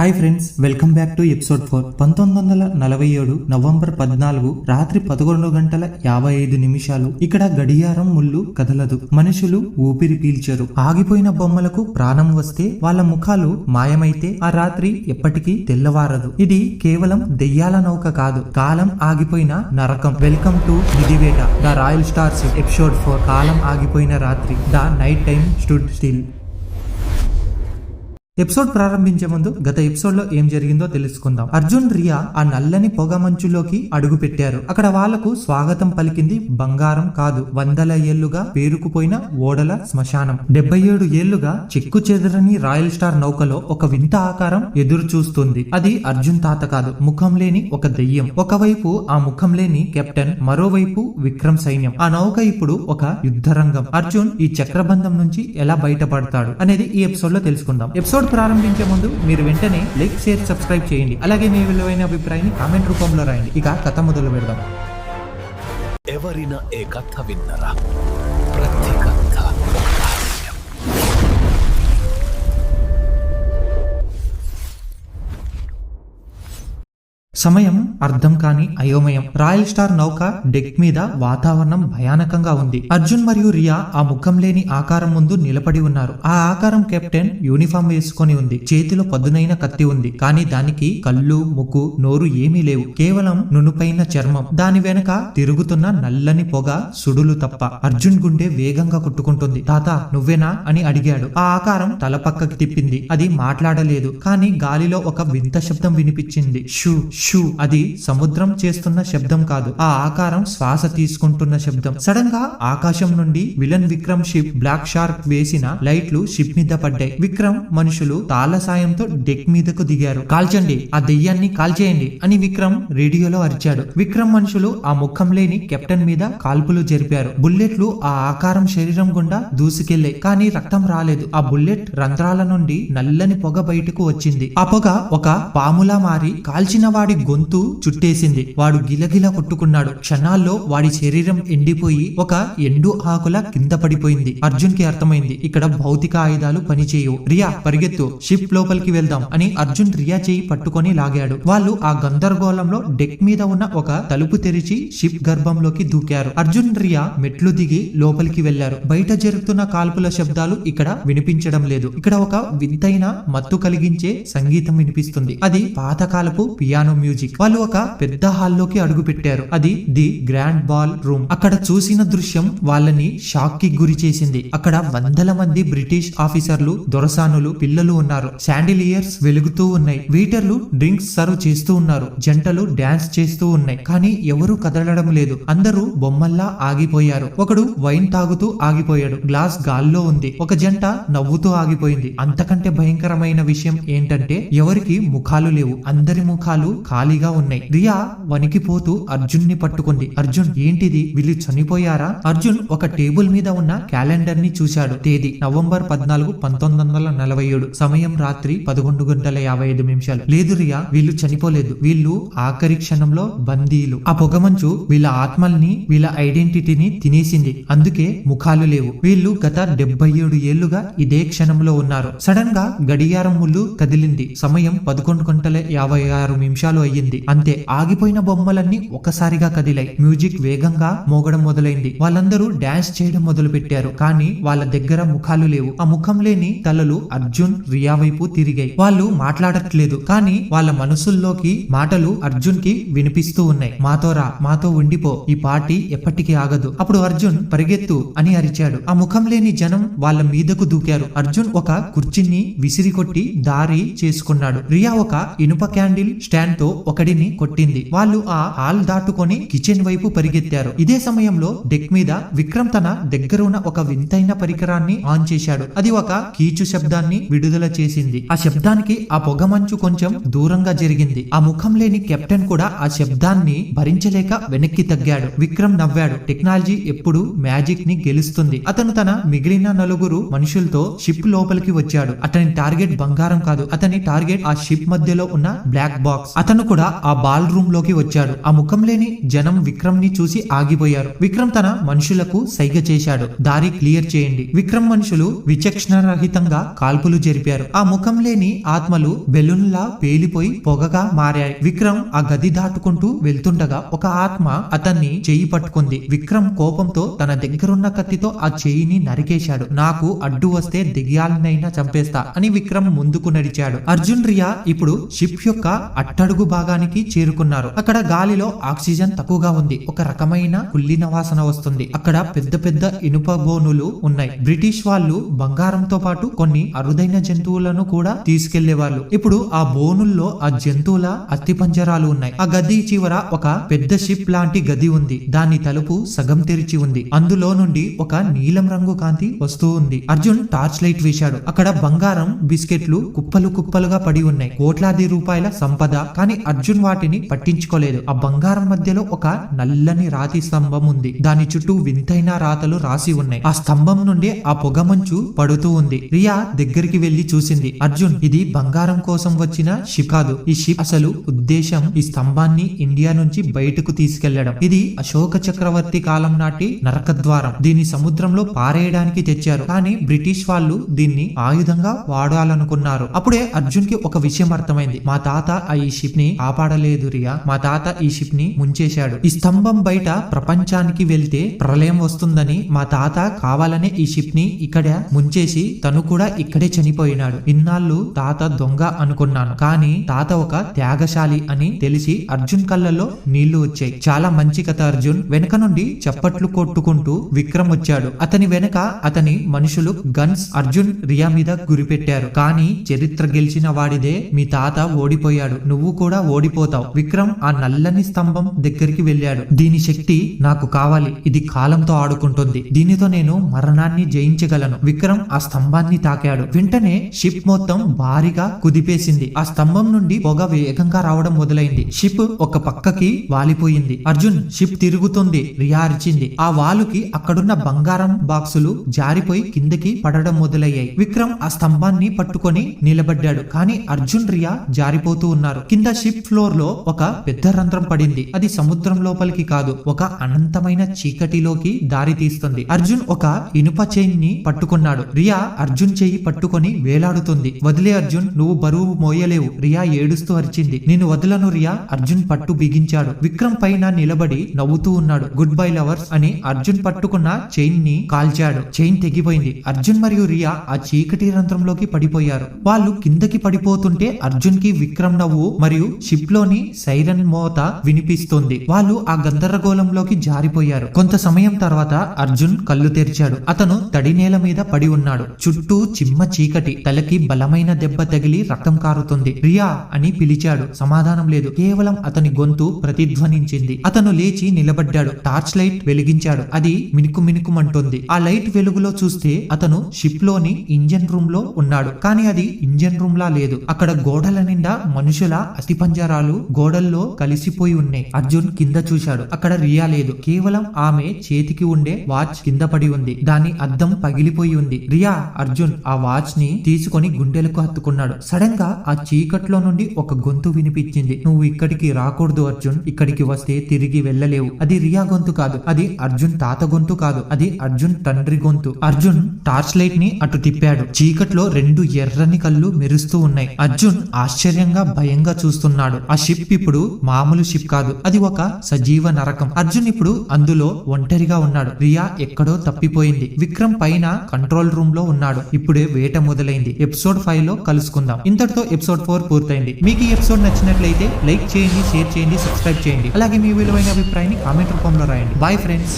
Hi friends welcome back to episode four. పంతొమ్మిది వందల నలభై ఏడు నవంబర్ పద్నాలుగు రాత్రి పదకొండు గంటల యాభై ఐదు నిమిషాలు ఇక్కడ గడియారం ముళ్ళు కదలదు. మనుషులు ఊపిరి పీల్చరు. ఆగిపోయిన బొమ్మలకు ప్రాణం వస్తే వాళ్ళ ముఖాలు మాయమైతే ఆ రాత్రి ఎప్పటికీ తెల్లవారదు. ఇది కేవలం దెయ్యాల నౌక కాదు. కాలం ఆగిపోయిన నరకం. Welcome to నిధివేట the royal stars episode four. కాలం ఆగిపోయిన రాత్రి the night time stood still. Episode ప్రారంభించే ముందు గత ఎపిసోడ్లో ఏం జరిగిందో తెలుసుకుందాం. అర్జున్ రియా ఆ నల్లని పొగ మంచులోకి అడుగు పెట్టారు. అక్కడ వాళ్ళకు స్వాగతం పలికింది బంగారం కాదు వందల ఏళ్ళుగా పేరుకుపోయిన ఓడల శ్మశానం. డెబ్బై ఏడు ఏళ్ళుగా చెక్కు చెదరని రాయల్ స్టార్ నౌకలో ఒక వింత ఆకారం ఎదురు చూస్తుంది అది అర్జున్ తాత కాదు ముఖం లేని ఒక దెయ్యం. ఒకవైపు ఆ ముఖం లేని కెప్టెన్ మరోవైపు విక్రమ్ సైన్యం. ఆ నౌక ఇప్పుడు ఒక యుద్ధరంగం. అర్జున్ ఈ చక్రబంధం నుంచి ఎలా బయటపడతాడు అనేది ఈ ఎపిసోడ్లో తెలుసుకుందాం. ఎపిసోడ్ ప్రారంభించే ముందు మీరు వెంటనే లైక్ షేర్ సబ్స్క్రైబ్ చేయండి. అలాగే మీ విలువైన అభిప్రాయాన్ని కామెంట్ రూపంలో రాయండి. ఇక కథ మొదలు పెడదాం. ఎవరైనా ఏ కథ విన్నారా? సమయం అర్థం కాని అయోమయం. రాయల్ స్టార్ నౌక డెక్ మీద వాతావరణం భయానకంగా ఉంది. అర్జున్ మరియు రియా ఆ ముఖం లేని ఆకారం ముందు నిలబడి ఉన్నారు. ఆ ఆకారం కెప్టెన్ యూనిఫామ్ వేసుకొని ఉంది. చేతిలో పదునైన కత్తి ఉంది. కానీ దానికి కళ్ళు ముక్కు నోరు ఏమీ లేవు. కేవలం నునుపైన చర్మం. దాని వెనక తిరుగుతున్న నల్లని పొగ సుడులు తప్ప. అర్జున్ గుండె వేగంగా కొట్టుకుంటుంది. తాత నువ్వేనా అని అడిగాడు. ఆ ఆకారం తల పక్కకి తిప్పింది. అది మాట్లాడలేదు. కానీ గాలిలో ఒక వింత శబ్దం వినిపించింది. షూ షూ అది సముద్రం చేస్తున్న శబ్దం కాదు. ఆ ఆకారం శ్వాస తీసుకుంటున్న శబ్దం. సడన్గా ఆకాశం నుండి villain Vikram ship black shark వేసిన లైట్లు షిప్ మీద పడ్డాయి. విక్రమ్ మనుషులు తాళ సాయంతో డెక్ మీదకు దిగారు. కాల్చండి ఆ దెయ్యాన్ని కాల్చేయండి అని విక్రమ్ రేడియోలో అరిచాడు. విక్రమ్ మనుషులు ఆ ముఖం లేని కెప్టెన్ మీద కాల్పులు జరిపారు. బుల్లెట్లు ఆ ఆకారం శరీరం గుండా దూసుకెళ్ళాయి కానీ రక్తం రాలేదు. ఆ బుల్లెట్ రంధ్రాల నుండి నల్లని పొగ బయటకు వచ్చింది. ఆ పొగ ఒక పాములా మారి కాల్చిన వాడి గొంతు చుట్టేసింది. వాడు గిలగిల కొట్టుకున్నాడు. క్షణాల్లో వాడి శరీరం ఎండిపోయి ఒక ఎండు ఆకుల కింద పడిపోయింది. అర్జున్కి అర్థమైంది. ఇక్కడ భౌతిక ఆయుధాలు పనిచేయవు. రియా పరిగెత్తు. షిప్ లోపలికి వెళ్దాం అని అర్జున్ రియా చేయి పట్టుకొని లాగాడు. వాళ్ళు ఆ గందరగోళంలో డెక్ మీద ఉన్న ఒక తలుపు తెరిచి షిప్ గర్భంలోకి దూకారు. అర్జున్ రియా మెట్లు దిగి లోపలికి వెళ్ళారు బయట జరుగుతున్న కాల్పుల శబ్దాలు ఇక్కడ వినిపించడం లేదు. ఇక్కడ ఒక వింతైన మత్తు కలిగించే సంగీతం వినిపిస్తుంది. అది పాతకాలపు పియానో మ్యూజిక్ వాళ్ళు ఒక పెద్ద హాల్లోకి అడుగు పెట్టారు. అది ది గ్రాండ్ బాల్ రూమ్. అక్కడ చూసిన దృశ్యం వాళ్ళని షాక్కి గురి చేసింది. అక్కడ వందల మంది బ్రిటిష్ ఆఫీసర్లు దొరసానులు పిల్లలు ఉన్నారు. శాండిలియర్స్ వెలుగుతూ ఉన్నాయి. వీటర్లు డ్రింక్స్ సర్వ్ చేస్తూ ఉన్నారు. జంటలు డాన్స్ చేస్తూ ఉన్నాయి. కానీ ఎవరు కదలడం లేదు. అందరూ బొమ్మల్లా ఆగిపోయారు. ఒకడు వైన్ తాగుతూ ఆగిపోయాడు. గ్లాస్ గాల్లో ఉంది. ఒక జంట నవ్వుతూ ఆగిపోయింది. అంతకంటే భయంకరమైన విషయం ఏంటంటే ఎవరికి ముఖాలు లేవు. అందరి ముఖాలు ఖాళీగా ఉన్నాయి. రియా వణికిపోతూ అర్జున్ని పట్టుకుంది. అర్జున్ ఏంటిది? వీళ్ళు చనిపోయారా? అర్జున్ ఒక టేబుల్ మీద ఉన్న క్యాలెండర్ని చూశాడు. తేదీ నవంబర్ పద్నాలుగు పంతొమ్మిది వందల నలభై ఏడు. సమయం రాత్రి పదకొండు గంటల యాభై ఐదు నిమిషాలు. లేదు రియా వీళ్ళు చనిపోలేదు. వీళ్ళు ఆఖరి క్షణంలో బందీలు. ఆ పొగమంచు వీళ్ళ ఆత్మల్ని వీళ్ళ ఐడెంటిటీని తినేసింది. అందుకే ముఖాలు లేవు. వీళ్ళు గత డెబ్బై ఏడు ఏళ్ళుగా ఇదే క్షణంలో ఉన్నారు. సడన్గా గడియారం ముళ్ళు కదిలింది. సమయం పదకొండు గంటల యాభై ఆరు నిమిషాలు అయ్యింది అంతే ఆగిపోయిన బొమ్మలన్నీ ఒకసారిగా కదిలాయి. మ్యూజిక్ వేగంగా మోగడం మొదలైంది. వాళ్ళందరూ డాన్స్ చేయడం మొదలు పెట్టారు కానీ వాళ్ళ దగ్గర ముఖాలు లేవు. ఆ ముఖం లేని తలలు అర్జున్ రియా వైపు తిరిగాయి. వాళ్ళు మాట్లాడట్లేదు. కానీ వాళ్ళ మనసుల్లోకి మాటలు అర్జున్కి వినిపిస్తూ ఉన్నాయి. మాతో రా మాతో ఉండిపో. ఈ పార్టీ ఎప్పటికీ ఆగదు అప్పుడు అర్జున్ పరిగెత్తు అని అరిచాడు. ఆ ముఖం లేని జనం వాళ్ళ మీదకు దూకారు. అర్జున్ ఒక కుర్చీని విసిరి కొట్టి దారి చేసుకున్నాడు. రియా ఒక ఇనుప క్యాండిల్ స్టాండ్తో ఒకడిని కొట్టింది. వాళ్ళు ఆ హాల్ దాటుకొని కిచెన్ వైపు పరిగెత్తారు. ఇదే సమయంలో డెక్ మీద విక్రమ్ తన దగ్గరున్న ఒక వింతైన పరికరాన్ని ఆన్ చేశాడు. అది ఒక కీచు శబ్దాన్ని విడుదల చేసింది. ఆ శబ్దానికి ఆ పొగమంచు కొంచెం దూరంగా జరిగింది. ఆ ముఖం లేని కెప్టెన్ కూడా ఆ శబ్దాన్ని భరించలేక వెనక్కి తగ్గాడు. విక్రమ్ నవ్వాడు. టెక్నాలజీ ఎప్పుడు మ్యాజిక్ని గెలుస్తుంది. అతను తన మిగిలిన నలుగురు మనుషులతో షిప్ లోపలికి వచ్చాడు. అతని టార్గెట్ బంగారం కాదు. అతని టార్గెట్ ఆ షిప్ మధ్యలో ఉన్న బ్లాక్ బాక్స్. అతను అతను కూడా ఆ బాల్ రూమ్లోకి వచ్చాడు. ఆ ముఖం లేని జనం విక్రమ్ని చూసి ఆగిపోయారు. విక్రమ్ తన మనుషులకు సైగ చేశాడు. దారి క్లియర్ చేయండి. విక్రమ్ మనుషులు విచక్షణ రహితంగా కాల్పులు జరిపారు. ఆ ముఖం లేని ఆత్మలు బెలూన్లా పేలిపోయి పొగగా మారాయి. విక్రమ్ ఆ గది దాటుకుంటూ వెళ్తుండగా ఒక ఆత్మ అతన్ని చేయి పట్టుకుంది. విక్రమ్ కోపంతో తన దగ్గరున్న కత్తితో ఆ చేయిని నరికేశాడు. నాకు అడ్డు వస్తే దిగ్యాలనైనా చంపేస్తా అని విక్రమ్ ముందుకు నడిచాడు. అర్జున్ రియా ఇప్పుడు షిప్ యొక్క అట్టడుగు భాగానికి చేరుకున్నారు. అక్కడ గాలిలో ఆక్సిజన్ తక్కువగా ఉంది. ఒక రకమైన కుళ్ళిన వాసన వస్తుంది. అక్కడ పెద్ద పెద్ద ఇనుప బోనులు ఉన్నాయి. బ్రిటిష్ వాళ్ళు బంగారంతో పాటు కొన్ని అరుదైన జంతువులను కూడా తీసుకెళ్ళేవాళ్ళు. ఇప్పుడు ఆ బోనుల్లో ఆ జంతువుల అస్థి పంజరాలు ఉన్నాయి. ఆ గది చివర ఒక పెద్ద షిప్ లాంటి గది ఉంది. దాని తలుపు సగం తెరిచి ఉంది. అందులో నుండి ఒక నీలం రంగు కాంతి వస్తూ ఉంది. అర్జున్ టార్చ్ లైట్ వేశాడు. అక్కడ బంగారం బిస్కెట్లు కుప్పలు కుప్పలుగా పడి ఉన్నాయి. కోట్లాది రూపాయల సంపద. కానీ అర్జున్ వాటిని పట్టించుకోలేదు. ఆ బంగారం మధ్యలో ఒక నల్లని రాతి స్తంభం ఉంది. దాని చుట్టూ వింతైన రాతలు రాసి ఉన్నాయి. ఆ స్తంభం నుండి ఆ పొగమంచు పడుతూ ఉంది. రియా దగ్గరికి వెళ్ళి చూసింది. అర్జున్ ఇది బంగారం కోసం వచ్చిన షిప్ కాదు. ఈ షిప్ అసలు ఉద్దేశం ఈ స్తంభాన్ని ఇండియా నుంచి బయటకు తీసుకెళ్ళడం. ఇది అశోక చక్రవర్తి కాలం నాటి నరక ద్వారం. దీన్ని సముద్రంలో పారేయడానికి తెచ్చారు. కానీ బ్రిటిష్ వాళ్ళు దీన్ని ఆయుధంగా వాడాలనుకున్నారు. అప్పుడే అర్జున్కి ఒక విషయం అర్థమైంది. మా తాత ఆ ఈ షిప్ని కాపాడలేదు రియా. మా తాత ఈ షిప్ని ముంచేశాడు. ఈ స్తంభం బయట ప్రపంచానికి వెళ్తే ప్రళయం వస్తుందని మా తాత కావాలనే ఈ షిప్ని ఇక్కడ ముంచేసి తను కూడా ఇక్కడే చనిపోయినాడు. ఇన్నాళ్ళు తాత దొంగ అనుకున్నాను. కానీ తాత ఒక త్యాగశాలి అని తెలిసి అర్జున్ కళ్ళల్లో నీళ్ళు వచ్చాయి. చాలా మంచి కథ అర్జున్. వెనక నుండి చప్పట్లు కొట్టుకుంటూ విక్రమ్ వచ్చాడు. అతని వెనక అతని మనుషులు గన్స్ అర్జున్ రియా మీద గురిపెట్టారు కానీ చరిత్ర గెలిచిన వాడిదే మీ తాత ఓడిపోయాడు. నువ్వు కూడా ఓడిపోతావు. విక్రమ్ ఆ నల్లని స్తంభం దగ్గరికి వెళ్ళాడు. దీని శక్తి నాకు కావాలి. ఇది కాలంతో ఆడుకుంటుంది. దీనితో నేను మరణాన్ని జయించగలను. విక్రమ్ ఆ స్తంభాన్ని తాకాడు. వెంటనే షిప్ మొత్తం భారీగా కుదిపేసింది. ఆ స్తంభం నుండి పొగ వేగంగా రావడం మొదలైంది. షిప్ ఒక పక్కకి వాలిపోయింది. అర్జున్ షిప్ తిరుగుతుంది. రియా అరిచింది ఆ వాలుకి అక్కడున్న బంగారం బాక్సులు జారిపోయి కిందకి పడడం మొదలయ్యాయి. విక్రమ్ ఆ స్తంభాన్ని పట్టుకొని నిలబడ్డాడు. కానీ అర్జున్ రియా జారిపోతూ ఉన్నారు. కింద షిప్ ఫ్లోర్లో ఒక పెద్ద రంధ్రం పడింది. అది సముద్రం లోపలికి కాదు ఒక అనంతమైన చీకటిలోకి దారి తీస్తుంది. అర్జున్ ఒక ఇనుప చైన్ని పట్టుకున్నాడు. రియా అర్జున్ చేయి పట్టుకొని వేలాడుతుంది. వదిలే అర్జున్ నువ్వు బరువు మోయలేవు. రియా ఏడుస్తూ అరిచింది. నేను వదలను రియా అర్జున్ పట్టు బిగించాడు. విక్రమ్ పైన నిలబడి నవ్వుతూ ఉన్నాడు. గుడ్ బై లవర్స్ అని అర్జున్ పట్టుకున్న చైన్ని కాల్చాడు. చైన్ తెగిపోయింది. అర్జున్ మరియు రియా ఆ చీకటి రంధ్రంలోకి పడిపోయారు. వాళ్ళు కిందకి పడిపోతుంటే అర్జున్కి విక్రమ్ నవ్వు మరియు షిప్లోని సైరన్ మోత వినిపిస్తుంది. వాళ్ళు ఆ గందరగోళంలోకి జారిపోయారు. కొంత సమయం తర్వాత అర్జున్ కళ్ళు తెరిచాడు. అతను తడి నేల మీద పడి ఉన్నాడు. చుట్టూ చిమ్మ చీకటి. తలకి బలమైన దెబ్బ తగిలి రక్తం కారుతుంది. రియా అని పిలిచాడు. సమాధానం లేదు. కేవలం అతని గొంతు ప్రతిధ్వనించింది. అతను లేచి నిలబడ్డాడు. టార్చ్ లైట్ వెలిగించాడు. అది మినుకు మినుకుమంటుంది. ఆ లైట్ వెలుగులో చూస్తే అతను షిప్లోని ఇంజన్ రూమ్లో ఉన్నాడు. కానీ అది ఇంజన్ రూమ్ లా లేదు. అక్కడ గోడల నిండా మనుషుల అస్థిపంజరాలు గోడల్లో కలిసిపోయి ఉన్నాయి అర్జున్ కింద చూశాడు. అక్కడ రియా లేదు. కేవలం ఆమె చేతికి ఉండే వాచ్ కింద పడి ఉంది. దాని అద్దం పగిలిపోయి ఉంది. రియా అర్జున్ ఆ వాచ్ని తీసుకొని గుండెలకు హత్తుకున్నాడు. సడన్గా ఆ చీకట్లో నుండి ఒక గొంతు వినిపించింది. నువ్వు ఇక్కడికి రాకూడదు అర్జున్. ఇక్కడికి వస్తే తిరిగి వెళ్ళలేవు. అది రియా గొంతు కాదు. అది అర్జున్ తాత గొంతు కాదు. అది అర్జున్ తండ్రి గొంతు. అర్జున్ టార్చ్ లైట్ని అటు తిప్పాడు. చీకట్లో రెండు ఎర్రని కళ్ళు మెరుస్తూ ఉన్నాయి అర్జున్ ఆశ్చర్యంగా భయంగా చూస్తున్నాడు. ఆ షిప్ ఇప్పుడు మామూలు షిప్ కాదు. అది ఒక సజీవ నరకం. అర్జున్ ఇప్పుడు అందులో ఒంటరిగా ఉన్నాడు. రియా ఎక్కడో తప్పిపోయింది. విక్రమ్ పైన కంట్రోల్ రూమ్లో ఉన్నాడు. ఇప్పుడే వేట మొదలైంది. ఎపిసోడ్ ఫైవ్లో కలుసుకుందాం. ఇంతటితో ఎపిసోడ్ ఫోర్ పూర్తయింది. మీకు ఈ ఎపిసోడ్ నచ్చినట్లయితే లైక్ చేయండి షేర్ చేయండి సబ్స్క్రైబ్ చేయండి. అలాగే మీ విలువైన అభిప్రాయాన్ని కామెంట్ రూపంలో రాయండి. Bye friends.